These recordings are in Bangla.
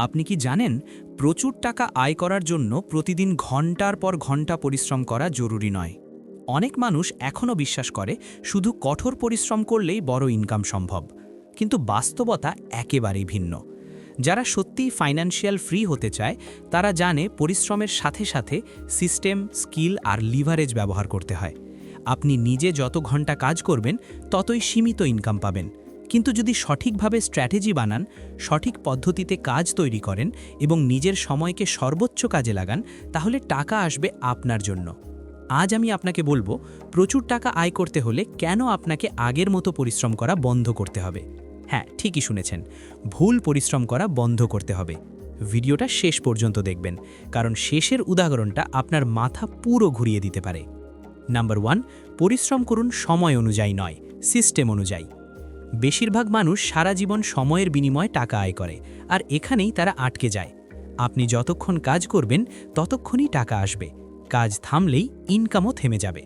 আপনি কি জানেন, প্রচুর টাকা আয় করার জন্য প্রতিদিন ঘণ্টার পর ঘণ্টা পরিশ্রম করা জরুরি নয়। অনেক মানুষ এখনও বিশ্বাস করে, শুধু কঠোর পরিশ্রম করলেই বড় ইনকাম সম্ভব। কিন্তু বাস্তবতা একেবারেই ভিন্ন। যারা সত্যিই ফাইন্যান্সিয়াল ফ্রি হতে চায়, তারা জানে পরিশ্রমের সাথে সাথে সিস্টেম, স্কিল আর লিভারেজ ব্যবহার করতে হয়। আপনি নিজে যত ঘণ্টা কাজ করবেন, ততই সীমিত ইনকাম পাবেন। কিন্তু যদি সঠিকভাবে স্ট্র্যাটেজি বানান, সঠিক পদ্ধতিতে কাজ তৈরি করেন এবং নিজের সময়কে সর্বোচ্চ কাজে লাগান, তাহলে টাকা আসবে আপনার জন্য। আজ আমি আপনাকে বলব, প্রচুর টাকা আয় করতে হলে কেন আপনাকে আগের মতো পরিশ্রম করা বন্ধ করতে হবে? হ্যাঁ ঠিকই শুনেছেন, ভুল পরিশ্রম করা বন্ধ করতে হবে। ভিডিওটা শেষ পর্যন্ত দেখবেন, কারণ শেষের উদাহরণটা আপনার মাথা পুরো ঘুরিয়ে দিতে পারে। নাম্বার ওয়ান, পরিশ্রম করুন সময় অনুযায়ী নয়, সিস্টেম অনুযায়ী। বেশিরভাগ মানুষ সারা জীবন সময়ের বিনিময়ে টাকা আয় করে, আর এখানেই তারা আটকে যায়। আপনি যতক্ষণ কাজ করবেন, ততক্ষণই টাকা আসবে। কাজ থামলেই ইনকামও থেমে যাবে।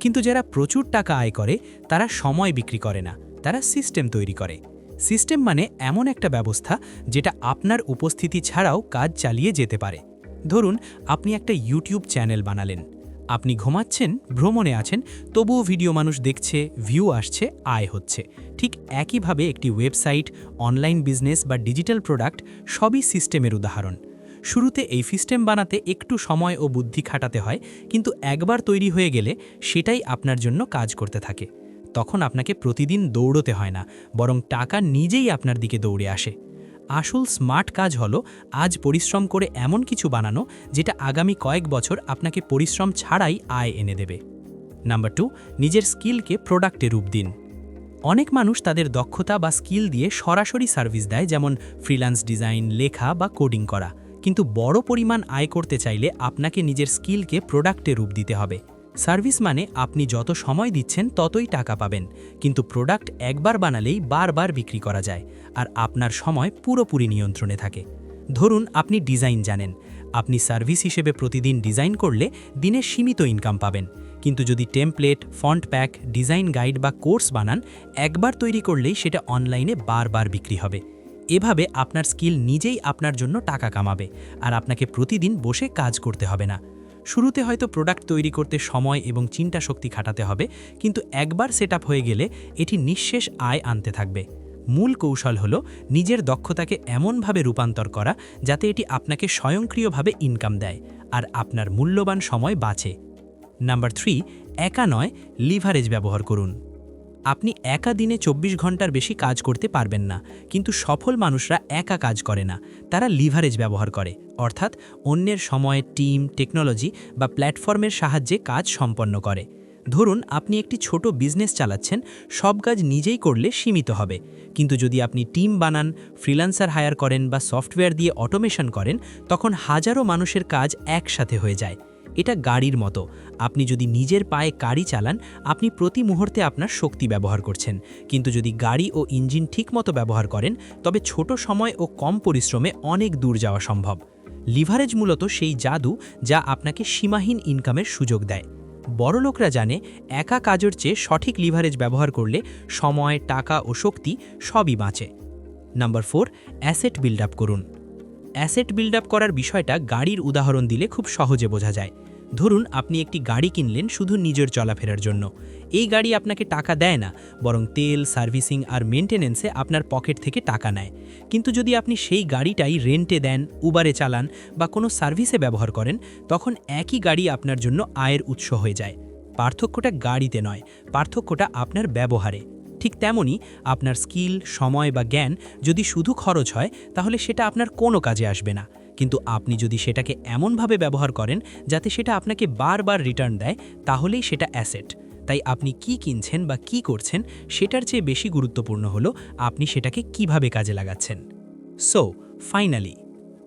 কিন্তু যারা প্রচুর টাকা আয় করে, তারা সময় বিক্রি করে না, তারা সিস্টেম তৈরি করে। সিস্টেম মানে এমন একটা ব্যবস্থা যেটা আপনার উপস্থিতি ছাড়াও কাজ চালিয়ে যেতে পারে। ধরুন, আপনি একটা ইউটিউব চ্যানেল বানালেন। আপনি ঘুমাচ্ছেন, ভ্রমণে আছেন, তবুও ভিডিও মানুষ দেখছে ভিউ আসছে, আয় হচ্ছে। ঠিক একইভাবে একটি ওয়েবসাইট অনলাইন বিজনেস বা ডিজিটাল প্রোডাক্ট সবই সিস্টেমের উদাহরণ। শুরুতে এই সিস্টেম বানাতে একটু সময় ও বুদ্ধি খাটাতে হয়, কিন্তু একবার তৈরি হয়ে গেলে সেটাই আপনার জন্য কাজ করতে থাকে। তখন আপনাকে প্রতিদিন দৌড়তে হয় না, বরং টাকা নিজেই আপনার দিকে দৌড়ে আসে। আসল স্মার্ট কাজ হলো আজ পরিশ্রম করে এমন কিছু বানানো যেটা আগামী কয়েক বছর আপনাকে পরিশ্রম ছাড়াই আয় এনে দেবে। নাম্বার টু, নিজের স্কিলকে প্রোডাক্টে রূপ দিন। অনেক মানুষ তাদের দক্ষতা বা স্কিল দিয়ে সরাসরি সার্ভিস দেয়, যেমন ফ্রিল্যান্স ডিজাইন, লেখা বা কোডিং করা। কিন্তু বড় পরিমাণ আয় করতে চাইলে আপনাকে নিজের স্কিলকে প্রোডাক্টে রূপ দিতে হবে। সার্ভিস মানে আপনি যত সময় দিচ্ছেন ততই টাকা পাবেন, কিন্তু প্রোডাক্ট একবার বানালেই বারবার বিক্রি করা যায় আর আপনার সময় পুরোপুরি নিয়ন্ত্রণে থাকে। ধরুন, আপনি ডিজাইন জানেন। আপনি সার্ভিস হিসেবে প্রতিদিন ডিজাইন করলে দিনে সীমিত ইনকাম পাবেন। কিন্তু যদি template, font pack, design guide বা কোর্স বানান, একবার তৈরি করলেই সেটা অনলাইনে বারবার বিক্রি হবে। এভাবে আপনার স্কিল নিজেই আপনার জন্য টাকা কামাবে আর আপনাকে প্রতিদিন বসে কাজ করতে হবে না। শুরুতে হয়তো প্রোডাক্ট তৈরি করতে সময় এবং চিন্তা শক্তি খাটাতে হবে, কিন্তু একবার সেট হয়ে গেলে এটি নিঃশেষ আয় আনতে থাকবে। মূল কৌশল হল নিজের দক্ষতাকে এমনভাবে রূপান্তর করা যাতে এটি আপনাকে স্বয়ংক্রিয়ভাবে ইনকাম দেয় আর আপনার মূল্যবান সময় বাঁচে। নাম্বার থ্রি একা নয় লিভারেজ ব্যবহার করুন। আপনি একা দিনে ২৪ ঘণ্টার বেশি কাজ করতে পারবেন না, কিন্তু সফল মানুষরা একা কাজ করে না, তারা লিভারেজ ব্যবহার করে। অর্থাৎ অন্যের সময় টিম, টেকনোলজি বা প্ল্যাটফর্মের সাহায্যে কাজ সম্পন্ন করে। ধরুন, আপনি একটি ছোট বিজনেস চালাচ্ছেন, সব কাজ নিজেই করলে সীমিত হবে। কিন্তু যদি আপনি টিম বানান, ফ্রিল্যান্সার হায়ার করেন বা সফটওয়্যার দিয়ে অটোমেশন করেন, তখন হাজারো মানুষের কাজ একসাথে হয়ে যায়। এটা গাড়ির মতো। আপনি যদি নিজের পায়ে গাড়ি চালান, আপনি প্রতি মুহূর্তে আপনার শক্তি ব্যবহার করছেন। কিন্তু যদি গাড়ি ও ইঞ্জিন ঠিকমতো ব্যবহার করেন, তবে ছোট সময় ও কম পরিশ্রমে অনেক দূর যাওয়া সম্ভব। লিভারেজ মূলত সেই জাদু যা আপনাকে সীমাহীন ইনকামের সুযোগ দেয়। বড়লোকরা জানে একা কাজের চেয়ে সঠিক লিভারেজ ব্যবহার করলে সময়, টাকা ও শক্তি সবই বাঁচে। Number four, asset build up করুন। অ্যাসেট বিল্ড আপ করার বিষয়টা গাড়ির উদাহরণ দিলে খুব সহজে বোঝা যায়। ধরুন আপনি একটি গাড়ি কিনলেন শুধু নিজের চলাফেরার জন্য। এই গাড়ি আপনাকে টাকা দেয় না, বরং তেল, সার্ভিসিং আর মেনটেনেন্সে আপনার পকেট থেকে টাকা নেয়। কিন্তু যদি আপনি সেই গাড়িটাই রেন্টে দেন, উবারে চালান বা কোনো সার্ভিসে ব্যবহার করেন, তখন একই গাড়ি আপনার জন্য আয়ের উৎস হয়ে যায়। পার্থক্যটা গাড়িতে নয়, পার্থক্যটা আপনার ব্যবহারে। ঠিক তেমনই আপনার স্কিল, সময় বা জ্ঞান যদি শুধু খরচ হয়, তাহলে সেটা আপনার কোনো কাজে আসবে না। কিন্তু আপনি যদি সেটাকে এমনভাবে ব্যবহার করেন যাতে সেটা আপনাকে বারবার রিটার্ন দেয়, তাহলেই সেটা অ্যাসেট। তাই আপনি কি কিনছেন বা কি করছেন সেটার চেয়ে বেশি গুরুত্বপূর্ণ হলো আপনি সেটাকে কীভাবে কাজে লাগাচ্ছেন। সো ফাইনালি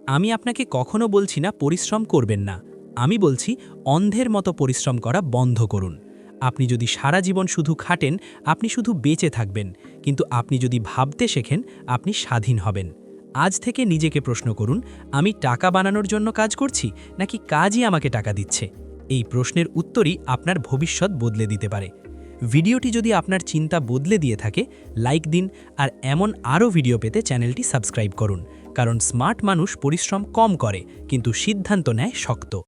আমি আপনাকে কখনো বলছি না পরিশ্রম করবেন না। আমি বলছি অন্ধের মতো পরিশ্রম করা বন্ধ করুন। আপনি যদি সারা জীবন শুধু খাটেন, আপনি শুধু বেঁচে থাকবেন। কিন্তু আপনি যদি ভাবতে শেখেন, আপনি স্বাধীন হবেন। আজ থেকে নিজেকে প্রশ্ন করুন, আমি টাকা বানানোর জন্য কাজ করছি, নাকি কাজই আমাকে টাকা দিচ্ছে? এই প্রশ্নের উত্তরই আপনার ভবিষ্যৎ বদলে দিতে পারে। ভিডিওটি যদি আপনার চিন্তা বদলে দিয়ে থাকে, লাইক দিন আর এমন আরও ভিডিও পেতে চ্যানেলটি সাবস্ক্রাইব করুন, কারণ স্মার্ট মানুষ পরিশ্রম কম করে, কিন্তু সিদ্ধান্ত নেয় শক্ত।